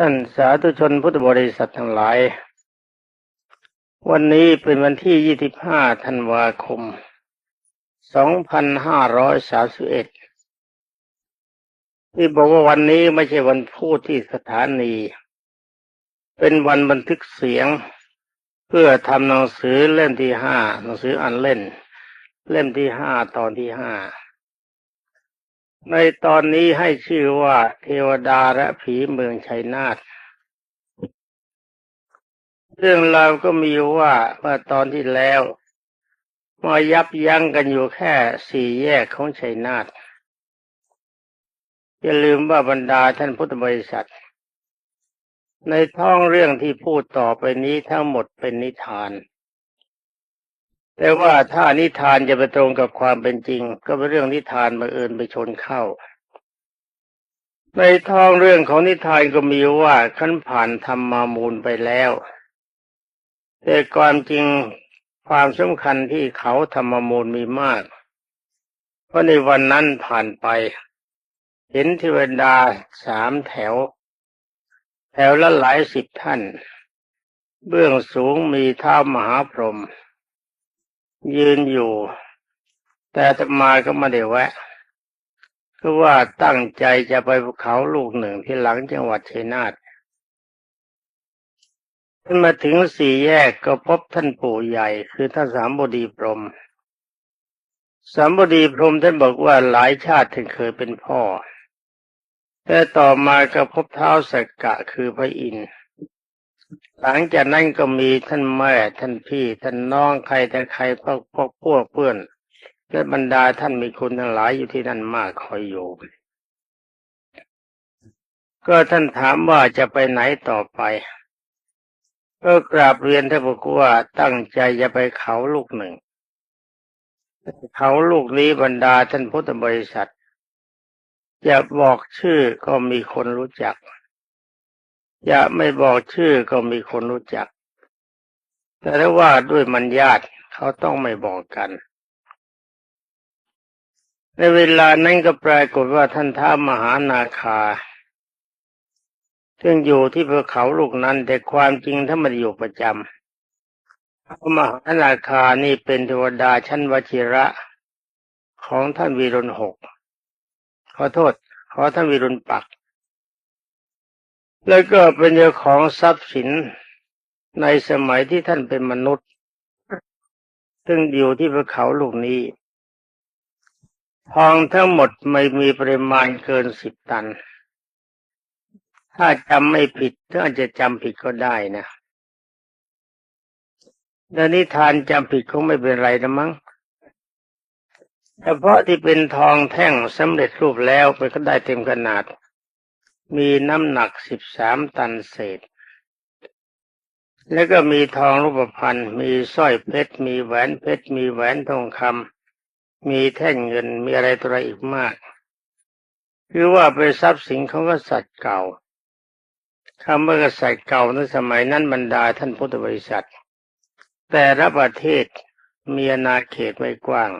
ท่านสาธุชนพุทธบริษัททั้งหลาย วันนี้เป็นวันที่ 25 ธันวาคม 2531 ที่บอกว่าวันนี้ไม่ใช่วันพูดที่สถานี เป็นวันบันทึกเสียง เพื่อทำหนังสือเล่มที่ห้าหนังสืออันเล่น เล่มที่ห้าตอนที่ห้า ในตอนนี้ให้ชื่อว่าเทวดาและผีเมืองชัยนาทเรื่องราวก็มีว่าเมื่อตอนที่แล้วมายับยั้งกันอยู่แค่สี่แยกของชัยนาทอย่าลืมว่าบรรดาท่านพุทธบริษัท ในท้องเรื่องที่พูดต่อไปนี้ทั้งหมดเป็นนิทาน แต่ว่าถ้านิทานจะไปตรงกับความเป็นจริง ก็เป็นเรื่องนิทานมาเอิญไปชนเข้า ในท้องเรื่องของนิทานก็มีว่าขั้นผ่านธรรมามูลไปแล้ว แต่ความจริงความสำคัญที่เขาธรรมมูลมีมาก เพราะในวันนั้นผ่านไป เห็นเทวดาสามแถว แถวละหลายสิบท่าน เบื้องสูงมีท้ามหาพรหม ยืนอยู่ แต่ธรรมาก็ไม่ได้แวะก็ว่าตั้งใจจะไปภูเขาลูกหนึ่งที่หลังจังหวัดชัยนาทขึ้นมาถึงสี่แยกก็พบท่านปู่ใหญ่ คือท่านสามบดีพรม สามบดีพรมท่านบอกว่าหลายชาติท่านเคยเป็นพ่อ แต่ต่อมาก็พบเท้าสักกะคือพระอินทร์ หลังจากนั้นก็มีท่านแม่ท่านพี่ ท่านน้องใครแต่ใครพวกพวกพวกเพื่อนและบรรดาท่านมีคุณทั้งหลายอยู่ที่นั่นมากคอยอยู่ก็ท่านถามว่าจะไปไหนต่อไป ก็กราบเรียนท่านบอกว่าตั้งใจจะไปเขาลูกหนึ่ง เขาลูกนี้บรรดาท่านพุทธบริษัท จะบอกชื่อก็มีคนรู้จัก จะไม่บอกชื่อก็มีคนรู้จัก แต่ถ้าว่าด้วยมันญาติเขาต้องไม่บอกกัน ในเวลานั้นก็ปรากฏว่าท่านท้ามหานาคาซึ่งอยู่ที่ภูเขาลูกนั้น แต่ความจริงถ้ามันอยู่ประจำพระมหานาคานี่เป็นเทวดาชั้นวชิระของท่านวีรุณหกขอโทษ ขอท่านวีรุณปัก แล้วก็เป็นเจ้าของทรัพย์สินในสมัยที่ท่านเป็นมนุษย์ ซึ่งอยู่ที่ภูเขาลูกนี้ทองทั้งหมดไม่มีปริมาณเกินสิบตัน ถ้าจำไม่ผิดถ้าอาจจะจำผิดก็ได้นะแต่นิทานจำผิดคงไม่เป็นไรนะมั้งเฉพาะที่เป็นทองแท่งสำเร็จรูปแล้วมันก็ได้เต็มขนาด มีน้ำหนักสิบสามตันเศษ แล้วก็มีทองรูปพรรณมีสร้อยเพชร มีแหวนเพชร มีแหวนทองคำ มีแท่งเงิน มีอะไรตัวอะไรอีกมาก คือว่าเป็นทรัพย์สินของกษัตริย์เก่าคำว่ากษัตริย์เก่าในสมัยนั้นบรรดาท่านพุทธบริษัท แต่ละประเทศมีอาณาเขตไม่กว้าง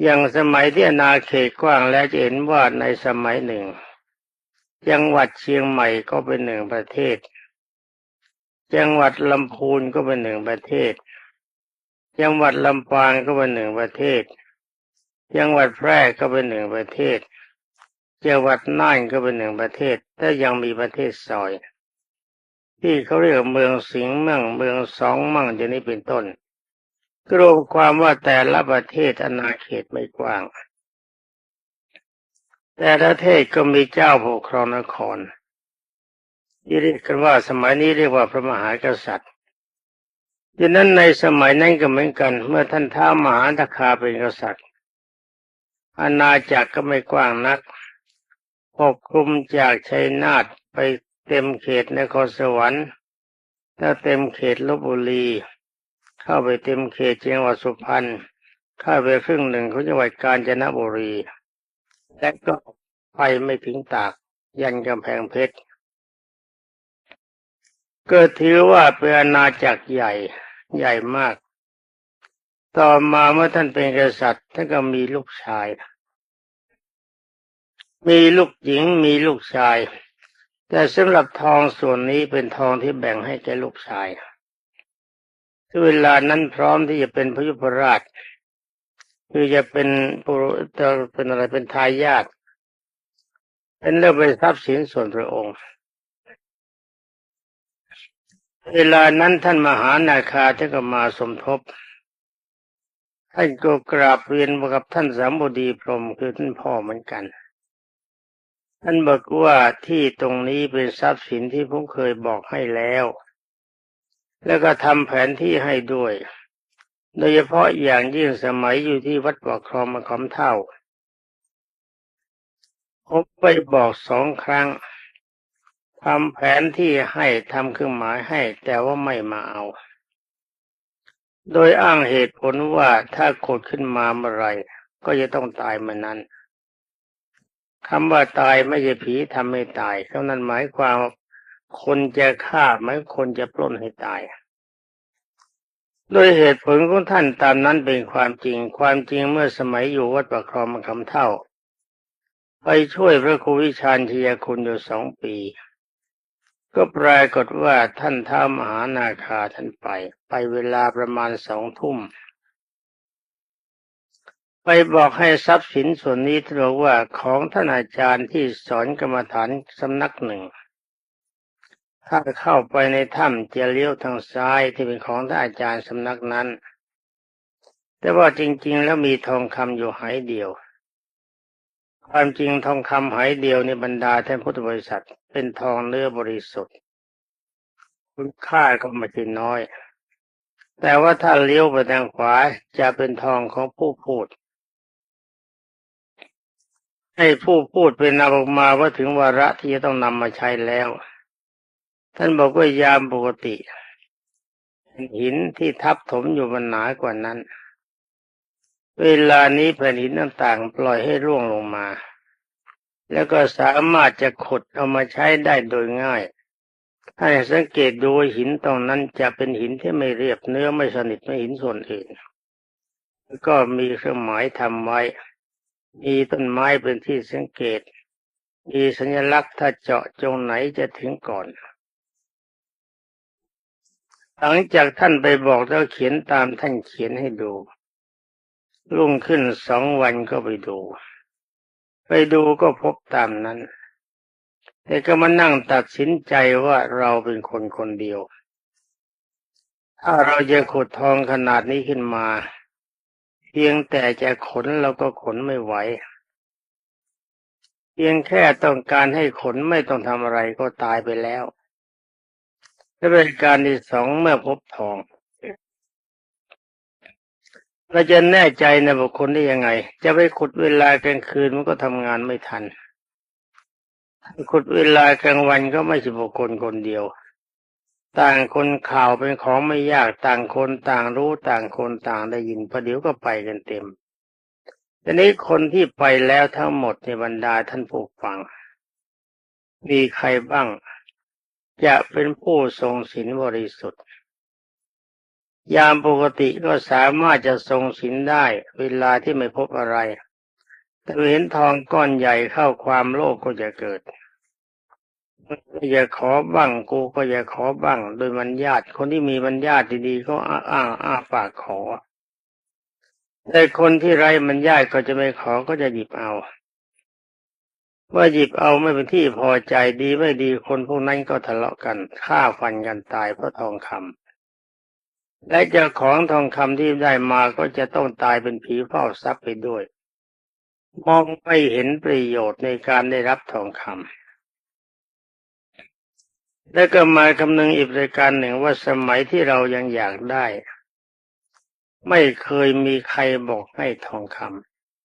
อย่างสมัยที่อาณาเขตกว้างแล้วจะเห็นว่าในสมัยหนึ่ง จังหวัดเชียงใหม่ก็เป็นหนึ่งประเทศ จังหวัดลำพูนก็เป็นหนึ่งประเทศ จังหวัดลำปางก็เป็นหนึ่งประเทศ จังหวัดแพร่ก็เป็นหนึ่งประเทศ จังหวัดน่านก็เป็นหนึ่งประเทศแต่ยังมีประเทศซอย ที่เขาเรียกเมืองสิงห์มั่งเมืองสองมั่งอย่างนี้เป็นต้นรวมความว่าแต่ละประเทศอาณาเขตไม่กว้าง แต่ละประเทศก็มีเจ้าปกครองนครที่เรียกกันว่าสมัยนี้เรียกว่าพระมหากษัตริย์ดังนั้นในสมัยนั้นก็เหมือนกัน เมื่อท่านท้ามหาตคาเป็นกษัตริย์อาณาจักรก็ไม่กว้างนักปกคลุมจากชัยนาทไปเต็มเขตนครสวรรค์ ถ้าเต็มเขตลบบุรี เข้าไปเต็มเขตจังหวัดสุพรรณเข้าไปครึ่งหนึ่งของจังหวัดกาญจนบุรี และก็ไปไม่ถึงตาก ยันกำแพงเพชรก็ถือว่าเป็นอาณาจักรใหญ่ใหญ่มาก ต่อมาเมื่อท่านเป็นกษัตริย์ท่านก็มีลูกชาย มีลูกหญิงมีลูกชาย แต่สำหรับทองส่วนนี้เป็นทองที่แบ่งให้แก่ลูกชายที่เวลานั้นพร้อมที่จะเป็นพระยุพราช คือจะเป็นปุโรจะเป็นอะไรเป็นทายาทเป็นเรื่องเป็นทรัพย์สินส่วนพระองค์ เวลานั้นท่านมหานาคาท่านก็มาสมทบ ท่านก็กราบเรียนกับท่านสามบดีพรมคือท่านพ่อเหมือนกัน ท่านบอกว่าที่ตรงนี้เป็นทรัพย์สินที่ผมเคยบอกให้แล้ว แล้วก็ทำแผนที่ให้ด้วย โดยเฉพาะอย่างยิ่งสมัยอยู่ที่วัดปากคลองมาคอมเท่าผมไปบอกสองครั้งทำแผนที่ให้ทำเครื่องหมายให้ แต่ว่าไม่มาเอา โดยอ้างเหตุผลว่าถ้าโกดขึ้นมาเมื่อไรก็จะต้องตายเมื่อนั้นคำว่าตายไม่ใช่ผีทำให้ตายเท่านั้นหมายความคนจะฆ่าไม่คนจะปล้นให้ตาย โดยเหตุผลของท่านตามนั้นเป็นความจริง ความจริงเมื่อสมัยอยู่วัดประครองมคำเท่า ไปช่วยพระครูวิชาญชียคุณอยู่สองปี ก็ปรากฏว่าท่านท้ามหานาคาท่านไป ไปเวลาประมาณสองทุ่ม ไปบอกให้ทรัพย์สินส่วนนี้ท่านบอว่าของท่านอาจารย์ที่สอนกรรมฐานสำนักหนึ่ง ถ้าเข้าไปในถ้ำจะเลี้ยวทางซ้ายที่เป็นของท่านอาจารย์สำนักนั้น แต่ว่าจริง ๆ แล้วมีทองคำอยู่หายเดียว ความจริงทองคำหายเดียวในบรรดาท่านพุทธบริษัท เป็นทองเนื้อบริสุทธิ์คุณค่าก็ไม่ใช่น้อย แต่ว่าถ้าเลี้ยวไปทางขวาจะเป็นทองของผู้พูดให้ผู้พูดเป็นนำออกมาว่าถึงวาระที่จะต้องนำมาใช้แล้ว ท่านบอกว่ายามปกติ หินที่ทับถมอยู่มันหนากว่านั้น เวลานี้แผ่นหินต่างๆปล่อยให้ร่วงลงมา แล้วก็สามารถจะขุดเอามาใช้ได้โดยง่าย ถ้าสังเกตดูหินตรงนั้นจะเป็นหินที่ไม่เรียบเนื้อไม่สนิทไม่หินส่วนอื่นก็มีเครื่องหมายทำไว้ มีต้นไม้เป็นที่สังเกต มีสัญลักษณ์ถ้าเจาะจงไหนจะถึงก่อน หลังจากท่านไปบอกแล้วเขียนตามท่านเขียนให้ดู รุ่งขึ้นสองวันก็ไปดู ไปดูก็พบตามนั้น แต่ก็มานั่งตัดสินใจว่าเราเป็นคนคนเดียว ถ้าเราจะขุดทองขนาดนี้ขึ้นมา เพียงแต่จะขนเราก็ขนไม่ไหว เพียงแค่ต้องการให้ขนไม่ต้องทำอะไรก็ตายไปแล้ว และเป็นการที่สองเมื่อพบทอง เราจะแน่ใจในบุคคลได้ยังไง จะไปขุดเวลากลางคืนมันก็ทำงานไม่ทัน ขุดเวลากลางวันก็ไม่ใช่บุคคลคนเดียว ต่างคนข่าวเป็นของไม่ยากต่างคนต่างรู้ต่างคนต่างได้ยินประเดี๋ยวก็ไปกันเต็มทีนี้คนที่ไปแล้วทั้งหมดในบรรดาท่านผู้ฟัง มีใครบ้าง จะเป็นผู้ทรงศีลบริสุทธิ์ ยามปกติก็สามารถจะทรงศีลได้เวลาที่ไม่พบอะไร แต่เห็นทองก้อนใหญ่เข้าความโลภกก็จะเกิดอย่าขอบ้างกูก็อย่าขอบ้าง โดยมันญาติคนที่มีมันญาติดีๆก็อ้างอ้าปากขอแต่คนที่ไรมันญาติก็จะไม่ขอก็จะหยิบเอา ว่าหยิบเอาไม่เป็นที่พอใจดีไม่ดีคนพวกนั้นก็ทะเลาะกันฆ่าฟันกันตายเพราะทองคำและเจ้าของทองคำที่ได้มาก็จะต้องตายเป็นผีเฝ้าทรัพย์ไปด้วย มองไม่เห็นประโยชน์ในการได้รับทองคำแล้วก็มาคำนึงอีกรายการหนึ่งว่าสมัยที่เรายังอยากได้ ไม่เคยมีใครบอกให้ทองค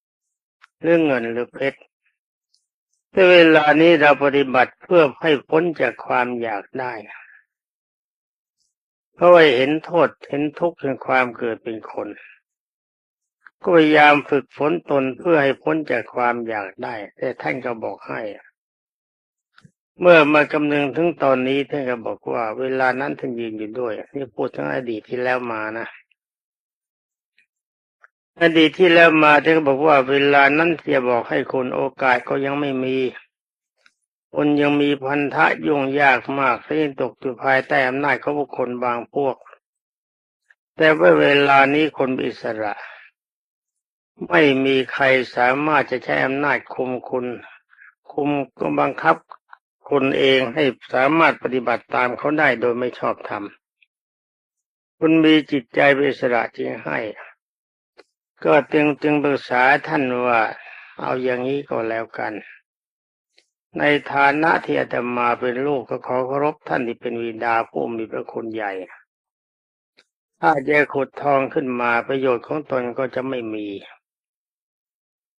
ำเรื่องเงินหรือเพชร แต่เวลานี้เราปฏิบัติเพื่อให้พ้นจากความอยากได้ เพราะว่าเห็นโทษเห็นทุกข์เห็นความเกิดเป็นคน ก็พยายามฝึกฝนตนเพื่อให้พ้นจากความอยากได้ แต่ท่านก็บอกให้ เมื่อมากำนึงถึงตอนนี้ท่านก็บอกว่า เวลานั้นท่านยืนอยู่ด้วย นี่พูดทั้งอดีตที่แล้วมานะ อดีตที่แล้วมาท่านก็บอกว่าเวลานั้นจะบอกให้คนโอกาสก็ยังไม่มีคนยังมีพันธะยุ่งยากมากที่ตกอยู่ภายใต้อำนาจของบุคคลบางพวก แต่ว่าเวลานี้คนอิสระ ไม่มีใครสามารถจะใช้อำนาจคุมคุณ คุมก็บังคับคนเองให้สามารถปฏิบัติตามเขาได้โดยไม่ชอบธรรมคุณมีจิตใจเป็นอิสระจึงให้ ก็จึงจึงปรึกษาท่านว่าเอาอย่างนี้ก็แล้วกัน ในฐานะที่อาตมาเป็นลูกก็ขอเคารพท่านที่เป็นวิดาผู้มีพระคุณใหญ่ ถ้าจะขุดทองขึ้นมาประโยชน์ของตนก็จะไม่มี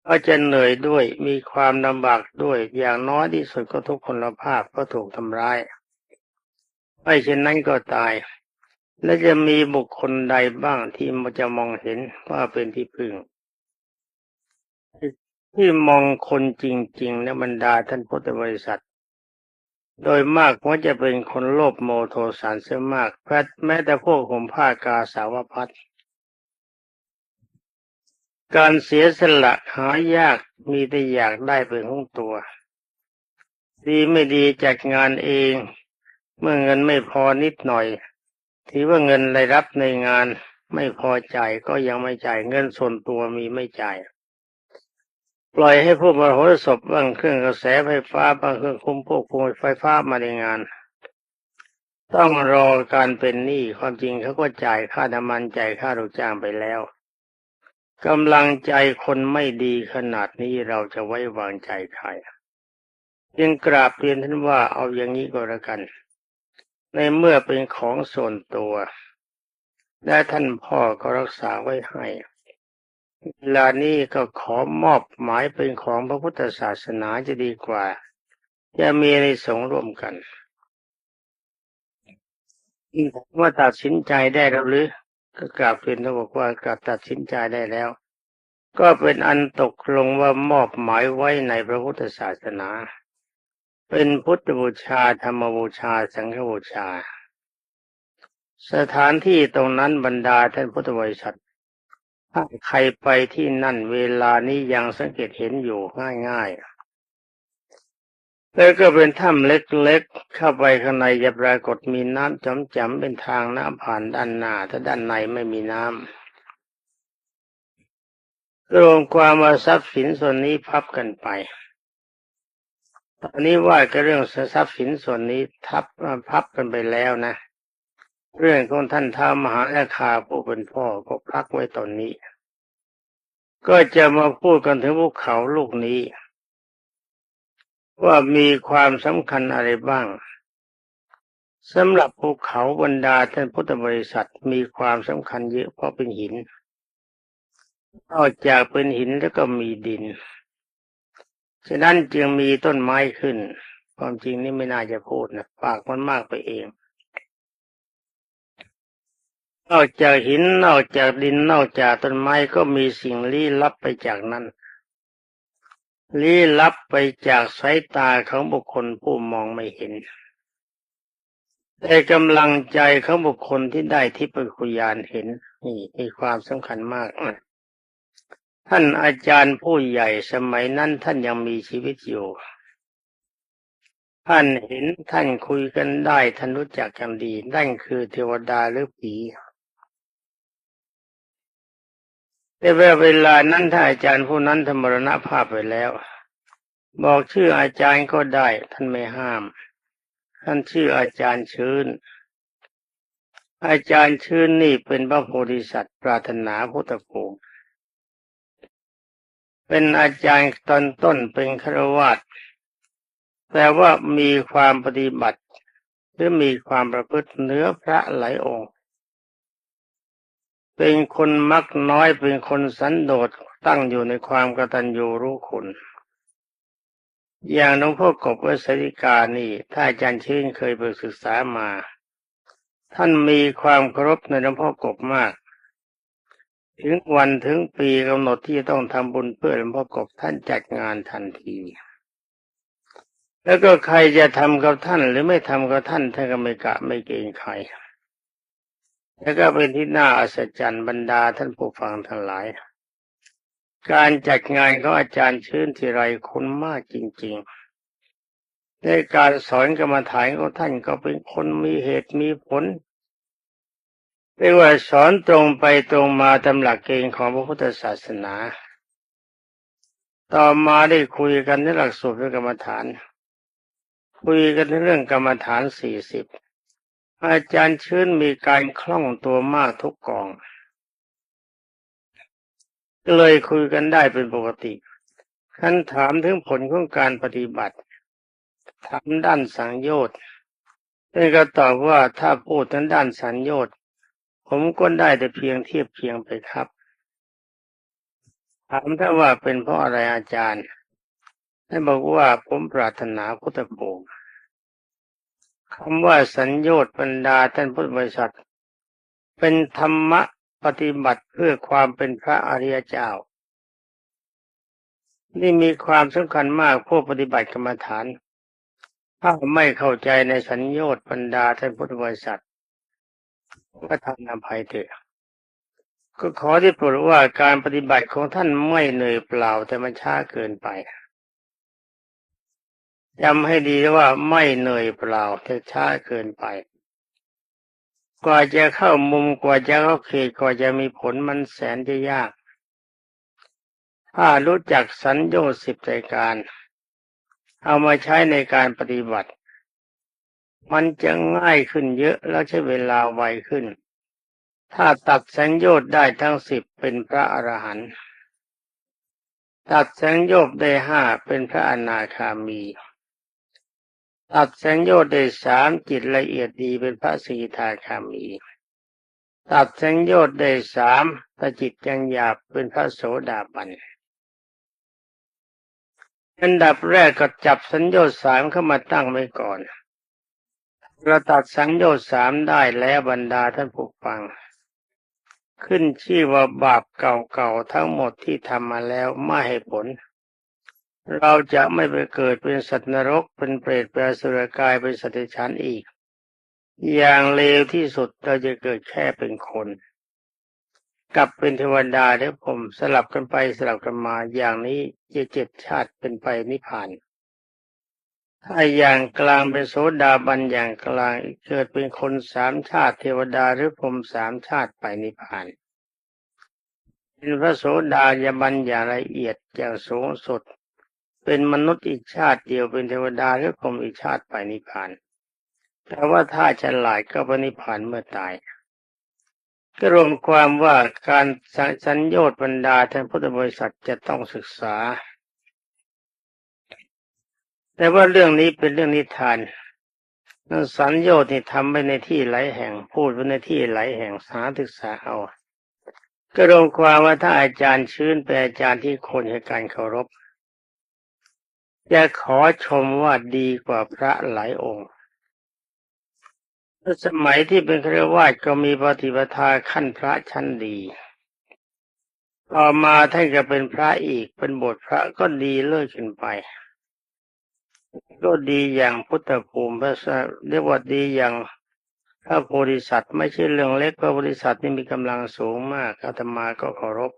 ก็จะเหนื่อยด้วยมีความลำบากด้วยอย่างน้อยที่สุดก็ทุกพลภาพก็ถูกทำร้ายไม่เช่นนั้นก็ตาย และจะมีบุคคลใดบ้างที่มันจะมองเห็นว่าเป็นที่พึ่ง ที่มองคนจริงๆและบรรดาท่านพุทธบริษัท โดยมากว่าจะเป็นคนโลภโมโทสารเสียมากแม้แต่พวกผมผ้ากาสาวพัดการเสียสละหายากมีแต่อยากได้เป็นของตัว ดีไม่ดีจัดงานเอง เมื่อเงินไม่พอนิดหน่อย ถือว่าเงินได้รับในงานไม่พอจ่ายก็ยังไม่จ่ายเงินส่วนตัวมีไม่จ่าย ปล่อยให้พวกมโหรสพบางเครื่องกระแสไฟฟ้าบางเครื่องคุมพวกคุมไฟฟ้ามาในงาน ต้องรอการเป็นหนี้ความจริงเขาก็จ่ายค่าน้ำมันจ่ายค่าลูกจ้างไปแล้วกำลังใจคนไม่ดีขนาดนี้เราจะไว้วางใจใครจึงกราบเรียนท่านว่าเอาอย่างนี้ก็แล้วกัน ในเมื่อเป็นของส่วนตัว และท่านพ่อก็รักษาไว้ให้เวลานี้ก็ขอมอบหมายเป็นของพระพุทธศาสนาจะดีกว่า จะมีในสงร่วมกันว่าตัดสินใจได้แล้วหรือ ก็กราบเรียนเขาบอกว่ากราบตัดสินใจได้แล้ว ก็เป็นอันตกลงว่ามอบหมายไว้ในพระพุทธศาสนา เป็นพุทธบูชาธรรมบูชา สังฆบูชา สถานที่ตรงนั้นบรรดาท่านพุทธบริษัทถ้าใครไปที่นั่นเวลานี้ยังสังเกตเห็นอยู่ง่ายๆ แล้วก็เป็นถ้ำเล็กๆ เข้าไปข้างในจะปรากฏมีน้ำจำๆเป็นทางน้ำผ่านด้านหน้าถ้าด้านในไม่มีน้ำรวมความว่าทรัพย์สินส่วนนี้พับกันไป อนนี้ว่าก็เรื่องทรัพย์สินส่วนนี้ทับพับกันไปแล้วนะ เรื่องของท่านท้ามหาอาคาผู้เป็นพ่อก็พักไว้ตอนนี้ ก็จะมาพูดกันถึงภูเขาลูกนี้ ว่ามีความสำคัญอะไรบ้างสำหรับภูเขาบรรดาท่านพุทธบริษัทมีความสำคัญเยอะเพราะเป็นหินนอกจากเป็นหินแล้วก็มีดิน ฉะนั้นจึงมีต้นไม้ขึ้น ความจริงนี่ไม่น่าจะพูดนะปากมันมากไปเอง นอกจากหินนอกจากดินนอกจากต้นไม้ก็มีสิ่งลี้ลับไปจากนั้นลี้ลับไปจากสายตาของบุคคลผู้มองไม่เห็น แต่กำลังใจของบุคคลที่ได้ที่ปัญญาณเห็น นี่มีความสำคัญมาก ท่านอาจารย์ผู้ใหญ่สมัยนั้นท่านยังมีชีวิตอยู่ ท่านเห็นท่านคุยกันได้ท่านรู้จักกันดีนั่นคือเทวดาหรือผีแต่เวลานั้นถ้าอาจารย์ผู้นั้นธรรมรณภาพไปแล้ว บอกชื่ออาจารย์ก็ได้ ท่านไม่ห้าม ท่านชื่ออาจารย์ชื้น อาจารย์ชื้นนี่เป็นพระโพธิสัตว์ปรารถนาพุทธภูมิ เป็นอาจารย์ตอนต้นเป็นครวัตแต่ว่ามีความปฏิบัติหรือมีความประพฤติเนื้อพระหลายองค์ เป็นคนมักน้อยเป็นคนสันโดษตั้งอยู่ในความกตัญญูรู้คุณ อย่างหลวงพ่อกบวสริกานี่ ถ้าอาจารย์ชื่นเคยไปศึกษามา ท่านมีความเคารพในหลวงพ่อกบมาก ถึงวันถึงปีกำหนดที่ต้องทำบุญเพื่อหลวงพ่อกบท่านจัดงานทันที แล้วก็ใครจะทำกับท่านหรือไม่ทำกับท่านท่านก็ไม่กะไม่เกรงใคร แล้วก็เป็นที่น่าอัศจรรย์บรรดาท่านผู้ฟังทั้งหลาย การจัดงานของอาจารย์ชื่นทีไรคนมากจริง ๆในการสอนกรรมฐานของท่านก็เป็นคนมีเหตุมีผล เรียกว่าสอนตรงไปตรงมาตามหลักเกณฑ์ของพระพุทธศาสนา ต่อมาได้คุยกันในหลักสูตรกรรมฐาน คุยกันในเรื่องกรรมฐานสี่สิบอาจารย์ชื้นมีการคล่องตัวมากทุกกอง เลยคุยกันได้เป็นปกติท่านถามถึงผลของการปฏิบัติถามด้านสังโยชน์ท่านก็ตอบว่าถ้าพูดทั้งด้านสังโยชน์ ผมก็ได้แต่เพียงเทียบเพียงไปครับ ถามท่าว่าเป็นเพราะอะไรอาจารย์ท่านบอกว่าผมปรารถนาพุทธภูมิคำว่าสัญญชน์บรรดาท่านพุทธบริษัท เป็นธรรมะปฏิบัติเพื่อความเป็นพระอริยเจ้า นี่มีความสำคัญมากผู้ปฏิบัติกรรมฐาน ถ้าไม่เข้าใจในสัญญชน์บรรดาท่านพุทธบริษัท ก็ทำนำภัยเถอะก็ขอที่โปรดว่าการปฏิบัติของท่านไม่เหนื่อยเปล่าแต่มันช้าเกินไปจำให้ดีว่าไม่เหนื่อยเปล่าแต่ช้าเกินไป กว่าจะเข้ามุมกว่าจะเข้าเขตกว่าจะมีผลมันแสนจะยาก ถ้ารู้จักสัญญาสิบรายการ เอามาใช้ในการปฏิบัติ มันจะง่ายขึ้นเยอะแล้วใช้เวลาไวขึ้น ถ้าตัดสัญญาได้ทั้งสิบเป็นพระอรหันต์ตัดสัญญาได้ห้าเป็นพระอนาคามี ตัดสังโยชน์ได้สามจิตละเอียดดีเป็นพระสีทาคามี ตัดสังโยชน์ได้สามถ้าจิตยังหยาบเป็นพระโสดาบันอันดับแรกก็จับสัญญาสามเข้ามาตั้งไว้ก่อน เราตัดสังโยชน์สามได้แล้วบรรดาท่านผู้ฟัง ขึ้นชื่อว่าบาปเก่าๆทั้งหมดที่ทำมาแล้วไม่ให้ผล เราจะไม่ไปเกิดเป็นสัตว์นรกเป็นเปรตเป็นสุรกายเป็นสัตว์ฉันอีก อย่างเลวที่สุดเราจะเกิดแค่เป็นคนกลับเป็นเทวดาเดี๋ยวผมสลับกันไปสลับกันมาอย่างนี้จะเจ็ดชาติเป็นไปนิพพาน ถ้าอย่างกลางเป็นโสดาบันอย่างกลางเกิดเป็นคนสามชาติเทวดาหรือผมสามชาติไปนิพพานเป็นพระโสดาบันอย่างละเอียดอย่างสูงสุด เป็นมนุษย์อีกชาติเดียวเป็นเทวดาหรือพรหมอีกชาติไปนิพพานแต่ว่าถ้าฉลาดก็ไปนิพพานเมื่อตายก็รวมความว่าการสัญญาบรรดาท่านพุทธบริษัทจะต้องศึกษา แต่ว่าเรื่องนี้เป็นเรื่องนิทานนั่นสัญญาที่ทำไปในที่หลายแห่งพูดไปในที่หลายแห่งสาศึกษาเอาก็รวมความว่าถ้าอาจารย์ชื้นเป็นอาจารย์ที่คนให้การเคารพจะขอชมว่าดีกว่าพระหลายองค์สมัยที่เป็นครวาสก็มีปฏิปทาขั้นพระชั้นดี ต่อมาท่านก็เป็นพระอีกเป็นบทพระก็ดีเลิศขึ้นไป ก็ดีอย่างพุทธภูมิพระเรียกว่าดีอย่างพระโพธิสัตว์ไม่ใช่เรื่องเล็กพระโพธิสัตว์นี่มีกำลังสูงมากอาตมาก็เคารพ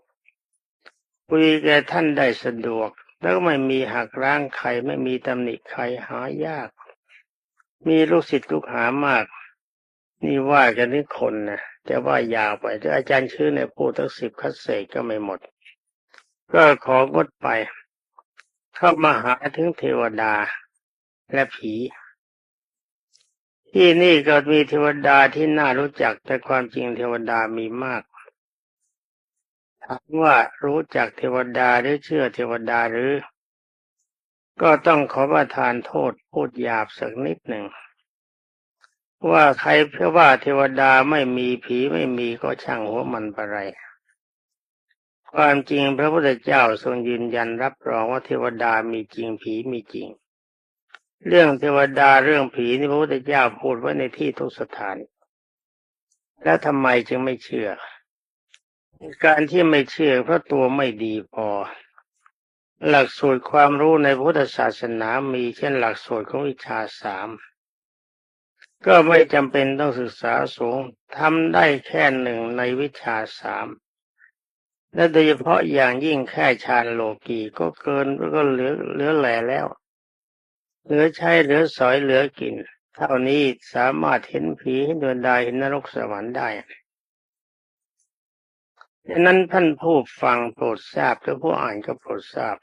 คุยแกท่านได้สะดวก แล้วไม่มีหักล้างใครไม่มีตำหนิใครหายาก มีลูกศิษย์ลูกหามาก นี่ว่ากันนี่คนนะจะว่ายาวไปถ้าอาจารย์ชื่อเนี่ยพูดทั้งสิบคัสเศษก็ไม่หมด ก็ของดไป เข้ามาหาถึงเทวดา และผี ที่นี่ก็มีเทวดาที่น่ารู้จักแต่ความจริงเทวดามีมากถามว่ารู้จักเทวดาหรือเชื่อเทวดาหรือ ก็ต้องขอประทานโทษพูดหยาบสักนิดหนึ่ง ว่าใครเพื่อว่าเทวดาไม่มีผีไม่มีก็ช่างหัวมันไปไรความจริงพระพุทธเจ้าทรงยืนยันรับรองว่าเทวดามีจริงผีมีจริง เรื่องเทวดาเรื่องผีนี่พระพุทธเจ้าพูดไว้ในที่ทุกสถาน แล้วทำไมจึงไม่เชื่อ การที่ไม่เชื่อเพราะตัวไม่ดีพอ หลักสูตรความรู้ในพุทธศาสนามีเช่นหลักสูตรของวิชาสามก็ไม่จำเป็นต้องศึกษาสูงทำได้แค่หนึ่งในวิชาสามและโดยเฉพาะอย่างยิ่งแค่ฌานโลกีก็เกินก็เหลือเหลือแหล่แล้ว เหลือใช้เหลือสอยเหลือกิน เท่านี้สามารถเห็นผีเห็นดวงดาวเห็นนรกสวรรค์ได้ดังนั้นท่านผู้ฟังโปรดทราบและผู้อ่านก็โปรดทราบ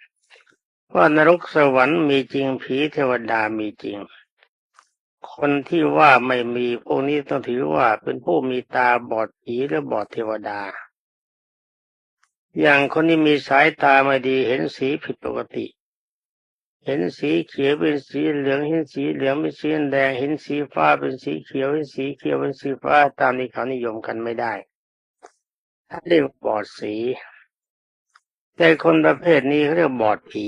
ว่านรกสวรรค์มีจริงผีเทวดามีจริง คนที่ว่าไม่มีพวกนี้ต้องถือว่าเป็นผู้มีตาบอดผีหรือบอดเทวดา อย่างคนที่มีสายตาไม่ดีเห็นสีผิดปกติ เห็นสีเขียวเป็นสีเหลืองเห็นสีเหลืองเป็นสีแดงเห็นสีฟ้าเป็นสีเขียวเห็นสีเขียวเป็นสีฟ้าตามที่เขานิยมกันไม่ได้ถ้าเรียกบอดสี แต่คนประเภทนี้เขาเรียกบอดผี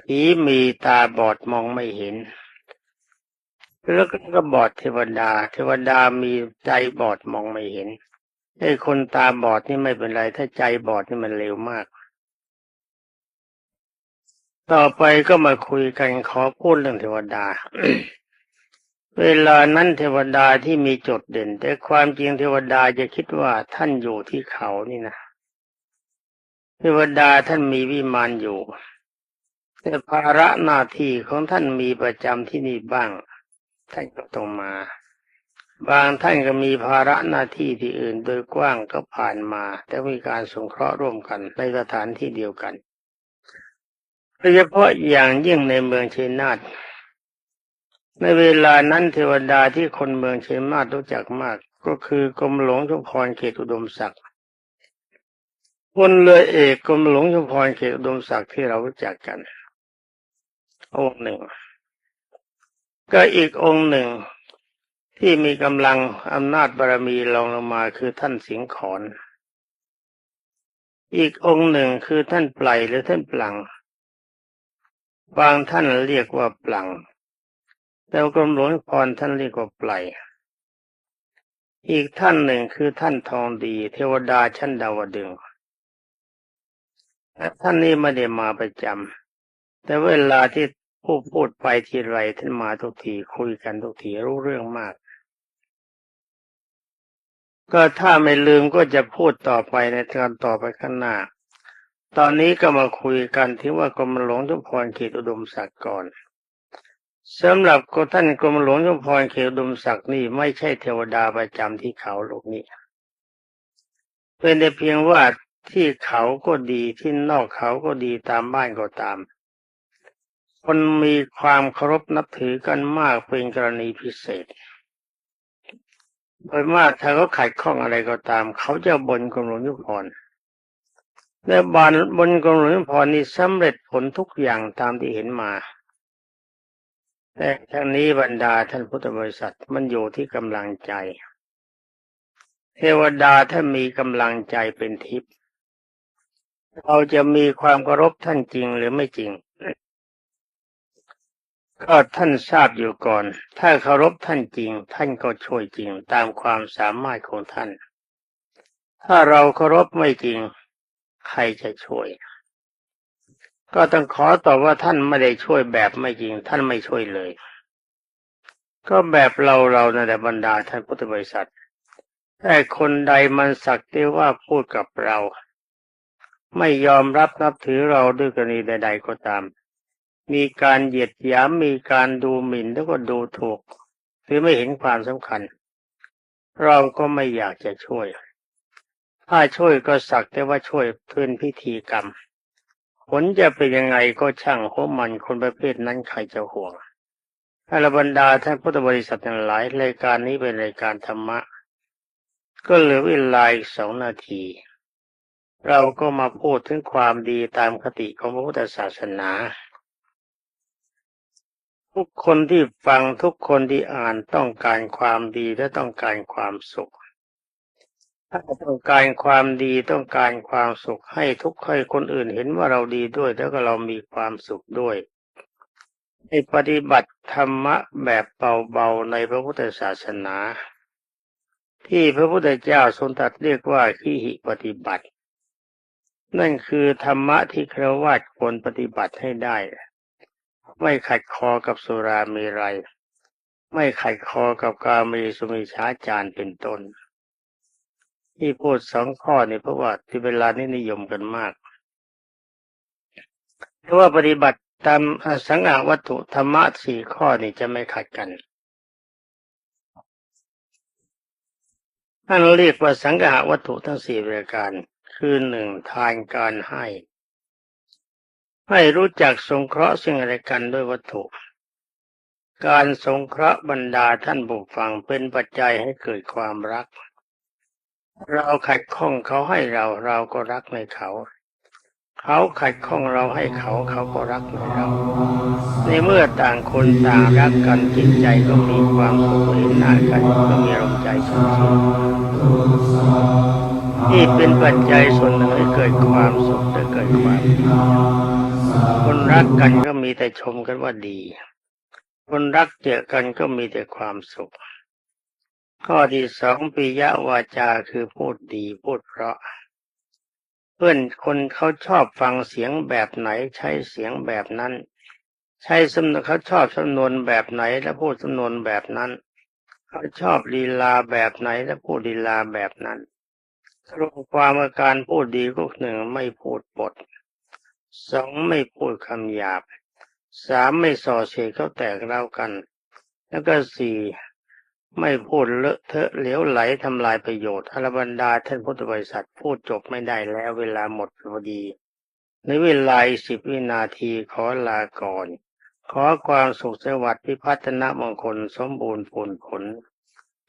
ผีมีตาบอดมองไม่เห็น แล้วก็บอดเทวดา เทวดามีใจบอดมองไม่เห็นไอ้คนตาบอดนี่ไม่เป็นไร ถ้าใจบอดนี่มันเร็วมาก ต่อไปก็มาคุยกันขอพูดเรื่องเทวดา เวลานั้นเทวดาที่มีจุดเด่น แต่ความจริงเทวดาจะคิดว่าท่านอยู่ที่เขานี่นะ เทวดาท่านมีวิมานอยู่ แต่ภาระหน้าที่ของท่านมีประจำที่นี่บ้าง ท่านก็ต้องมา บางท่านก็มีภาระหน้าที่ที่อื่นโดยกว้างก็ผ่านมา แต่มีการสงเคราะห์ร่วมกันในสถานที่เดียวกัน โดยเฉพาะอย่างยิ่งในเมืองเชนาทในเวลานั้นเทวดาที่คนเมืองเชนาทรู้จักมาก ก็คือกรมหลวงชุมพรเขตอุดมศักดิ์พลเรือเอกกรมหลวงชุมพรเขตอุดมศักดิ์ที่เรารู้จักกัน องค์หนึ่ง ก็อีกองค์หนึ่งที่มีกำลังอำนาจบารมีรองลงมาคือท่านสิงขอน อีกองค์หนึ่งคือท่านไพลหรือท่านปลัง บางท่านเรียกว่าปลัง แต่กรมหลวงพรท่านเรียกว่าไพลอีกท่านหนึ่งคือท่านทองดี เทวดาชั้นดาวดึงท่านนี้ไม่ได้มาประจำแต่เวลาที่ผู้พูดไปทีไรท่านมาทุกทีคุยกันทุกทีรู้เรื่องมาก ก็ถ้าไม่ลืมก็จะพูดต่อไปในตอนต่อไปข้างหน้า ตอนนี้ก็มาคุยกันที่ว่ากรมหลวงชุมพรเขตอุดมศักดิ์ก่อนสำหรับก็ท่านกรมหลวงชุมพรเขตอุดมศักดิ์นี่ไม่ใช่เทวดาประจำที่เขาโลกนี้ เป็นแต่เพียงว่าที่เขาก็ดีที่นอกเขาก็ดีตามบ้านก็ตาม คนมีความเคารพนับถือกันมากเป็นกรณีพิเศษโดยมากถ้าเขาขัดข้องอะไรก็ตาม เขาจะบนกรมหลวงยุพร และบานบนกรมหลวงพรนี่สำเร็จผลทุกอย่างตามที่เห็นมาแต่ทั้งนี้บรรดาท่านพุทธบริษัทมันอยู่ที่กำลังใจ เทวดาถ้ามีกำลังใจเป็นทิพย์เราจะมีความเคารพท่านจริงหรือไม่จริง ก็ท่านทราบอยู่ก่อน ถ้าเคารพท่านจริง ท่านก็ช่วยจริงตามความสามารถของท่าน ถ้าเราเคารพไม่จริง ใครจะช่วย ก็ต้องขอตอบว่าท่านไม่ได้ช่วยแบบไม่จริง ท่านไม่ช่วยเลย ก็แบบเราเราในแต่บรรดาท่านพุทธบริษัทแต่คนใดมันสักแต่ว่าพูดกับเรา ไม่ยอมรับนับถือเราด้วยกรณีใด ๆก็ตาม มีการเหยียดหยามมีการดูหมิ่นแล้วก็ดูถูกหรือไม่เห็นความสำคัญ เราก็ไม่อยากจะช่วย ถ้าช่วยก็สักแต่ว่าช่วยเพื่อนพิธีกรรม ผลจะเป็นยังไงก็ช่างหัวมันคนประเภทนั้นใครจะห่วงอรบรรดาท่านพุทธบริษัททั้งหลายรายการนี้เป็นรายการธรรมะ ก็เหลือเวลาอีกสองนาที เราก็มาพูดถึงความดีตามคติของพระพุทธศาสนา ทุกคนที่ฟังทุกคนที่อ่านต้องการความดีและต้องการความสุข ถ้าต้องการความดีต้องการความสุขให้ทุกคนคนอื่นเห็นว่าเราดีด้วย แล้วก็เรามีความสุขด้วยให้ปฏิบัติธรรมะแบบเบาๆในพระพุทธศาสนา ที่พระพุทธเจ้าทรงตรัสเรียกว่าขีหิปฏิบัติ นั่นคือธรรมะที่ครวญควรปฏิบัติให้ได้ ไม่ขัดคอกับสุรามีไร ไม่ขัดคอกับกามีสุมิชาจารเป็นต้น ที่พูดสองข้อเนี่ยเพราะว่าที่เวลานี้นิยมกันมากเพราะว่าปฏิบัติตามสังหาวัตถุธรรมะสี่ข้อนี่จะไม่ขัดกันท่านเรียกว่าสังหาวัตถุทั้งสี่ประการ คือหนึ่งทานการให้ ให้รู้จักสงเคราะห์สิ่งอะไรกันด้วยวัตถุ การสงเคราะห์บรรดาท่านบุฟังเป็นปัจจัยให้เกิดความรัก เราขัดข้องเขาให้เราเราก็รักในเขา เขาขัดข้องเราให้เขาเขาก็รักในเรา ในเมื่อต่างคนต่างรักกันจิตใจก็มีความสุขเห็นหน้ากันก็มีอารมณ์ใจสดชื่นนี่เป็นปัจจัยส่วนหนึ่งให้เกิดความสุขและเกิดความดีคนรักกันก็มีแต่ชมกันว่าดี คนรักเจอกันก็มีแต่ความสุข ข้อที่สองปิยวาจาคือพูดดีพูดเพราะ เพื่อนคนเขาชอบฟังเสียงแบบไหนใช้เสียงแบบนั้น ใช้สำนวนเขาชอบสำนวนแบบไหนแล้วพูดสำนวนแบบนั้น เขาชอบลีลาแบบไหนแล้วพูดลีลาแบบนั้นสรุปความว่าการพูดดีก็หนึ่งไม่พูดปดสองไม่พูดคำหยาบสามไม่ส่อเสียดเขาแตกเล่ากัน แล้วก็สี่ ไม่พูดเลอะเทอะเหลวไหลทำลายประโยชน์อรบรรดาท่านพุทธบริษัทพูดจบไม่ได้แล้วเวลาหมดพอดี ในเวลาสิบวินาทีขอลาก่อน ขอความสุขสวัสดิ์พิพัฒนมงคลสมบูรณ์ผลผล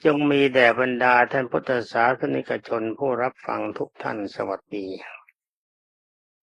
จงมีแด่บรรดาท่านพุทธศาสนิกชนผู้รับฟังทุกท่านสวัสดี